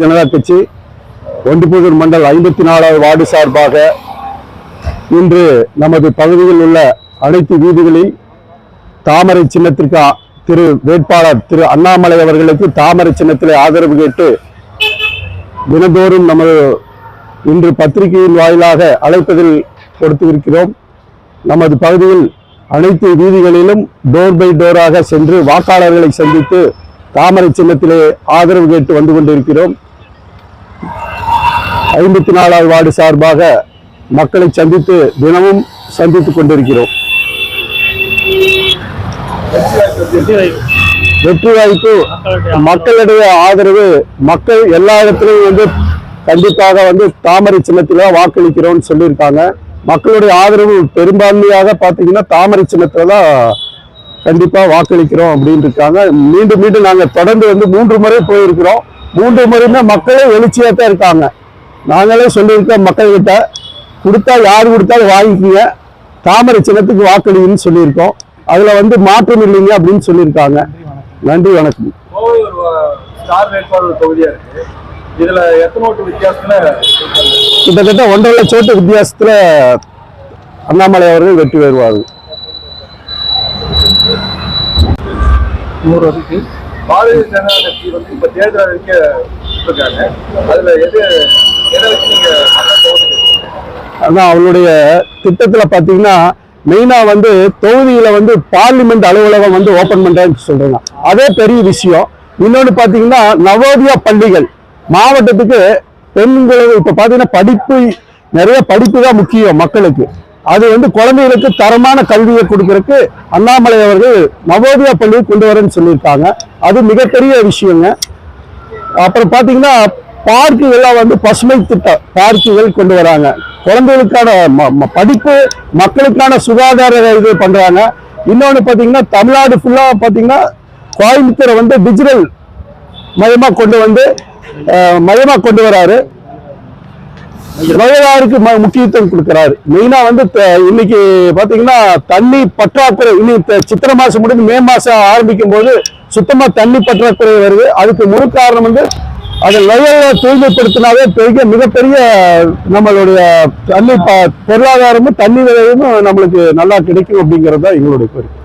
ஜனதா கட்சி ஒண்டிப்புதூர் மண்டல் ஐம்பத்தி நாலாவது வார்டு சார்பாக இன்று நமது பகுதியில் உள்ள அனைத்து வீதிகளில் தாமரை சின்னத்திற்கு திரு வேட்பாளர் திரு அண்ணாமலை அவர்களுக்கு தாமரை சின்னத்திலே ஆதரவு கேட்டு தினந்தோறும் நமது இன்று பத்திரிகையின் வாயிலாக அழைப்பதில் கொடுத்திருக்கிறோம். நமது பகுதியில் அனைத்து வீதிகளிலும் டோர் பை டோராக சென்று வாக்காளர்களை சந்தித்து தாமரை சின்னத்திலே ஆதரவு கேட்டு வந்து கொண்டிருக்கிறோம். ஐம்பத்தி நாலாவது வார்டு சார்பாக மக்களை சந்தித்து தினமும் சந்தித்துக் கொண்டிருக்கிறோம். வெற்றி வாய்ப்பு மக்களுடைய ஆதரவு மக்கள் எல்லா இடத்துலையும் வந்து கண்டிப்பாக வந்து தாமரை சின்னத்தில வாக்களிக்கிறோம்னு சொல்லியிருக்காங்க. மக்களுடைய ஆதரவு பெரும்பான்மையாக பார்த்தீங்கன்னா தாமரை சின்னத்துல தான் கண்டிப்பாக வாக்களிக்கிறோம் அப்படின்னு இருக்காங்க. மீண்டும் மீண்டும் நாங்கள் தொடர்ந்து வந்து மூன்று முறை போயிருக்கிறோம். மூன்று முறையுமே மக்களே எழுச்சியாக தான் இருக்காங்க. நாங்களே சொல்லியிருக்கோம் மக்கள்கிட்ட. கொடுத்தா யார் கொடுத்தாலும் வாங்கிக்கோங்க. தாமரை சின்னத்துக்கு வாக்களின்னு சொல்லியிருக்கோம். அதுல வந்து மாற்றம் இல்லைங்க அப்படின்னு சொல்லியிருக்காங்க. நன்றி வணக்கம். ஸ்டார் வேட்பாளர் தொகுதியா இருக்கு. இதுல எத்தனை வித்தியாசத்துல கிட்டத்தட்ட ஒன்றரை லட்சம் ஓட்டு வித்தியாசத்துல அண்ணாமலை அவர்கள் வெற்றி பெறுவார்கள். நூறு வரைக்கும் பாரதிய ஜனதா கட்சி வந்து இப்ப தேர்தல் அறிவிக்க இருக்காங்க அதுல எது அதான் அவளுடைய திட்டத்தில் பார்த்தீங்கன்னா மெயினாக வந்து தொகுதியில் வந்து பார்லிமெண்ட் அலுவலகம் வந்து ஓப்பன் பண்ணுறேன்னு சொல்கிறாங்க அதே பெரிய விஷயம். இன்னொன்று பார்த்தீங்கன்னா நவோதயா பள்ளிகள். மாவட்டத்துக்கு பெண்களுக்கு இப்போ பார்த்தீங்கன்னா படிப்பு நிறைய படிப்பு தான் முக்கியம் மக்களுக்கு. அது வந்து குழந்தைகளுக்கு தரமான கல்வியை கொடுக்கறதுக்கு அண்ணாமலை அவர்கள் நவோதயா பள்ளியை கொண்டு வரேன்னு சொல்லியிருக்காங்க. அது மிகப்பெரிய விஷயங்க. அப்புறம் பார்த்தீங்கன்னா பார்க்குகள்லாம் வந்து பசுமை திட்ட பார்க்குகள் கொண்டு வராங்க. குழந்தைகளுக்கான ம- ம- படிப்பு மக்களுக்கான சுகாதார இது பண்ணுறாங்க இன்னொன்று பார்த்தீங்கன்னா தமிழ்நாடு ஃபுல்லாக பார்த்தீங்கன்னா கோயம்புத்தூரை வந்து டிஜிட்டல் மயமா கொண்டு வந்து அஹ், கொண்டு வராரு. வயதாருக்கு ம- முக்கியத்துவம் கொடுக்கிறாரு. மெயினா வந்து இன்னைக்கு பாத்தீங்கன்னா தண்ணி பற்றாக்குறை இன்னைக்கு சித்திரை மாசம் முடிஞ்சு மே மாசம் ஆரம்பிக்கும் போது சுத்தமா தண்ணி பற்றாக்குறை வருது. அதுக்கு முழு காரணம் வந்து அதை வயலை தூய்மைப்படுத்தினாவே பெரிய மிகப்பெரிய நம்மளுடைய தண்ணி ப- பொருளாதாரமும் தண்ணி விலையும் நம்மளுக்கு நல்லா கிடைக்கும் அப்படிங்கிறது தான் எங்களுடைய கோரிக்கை.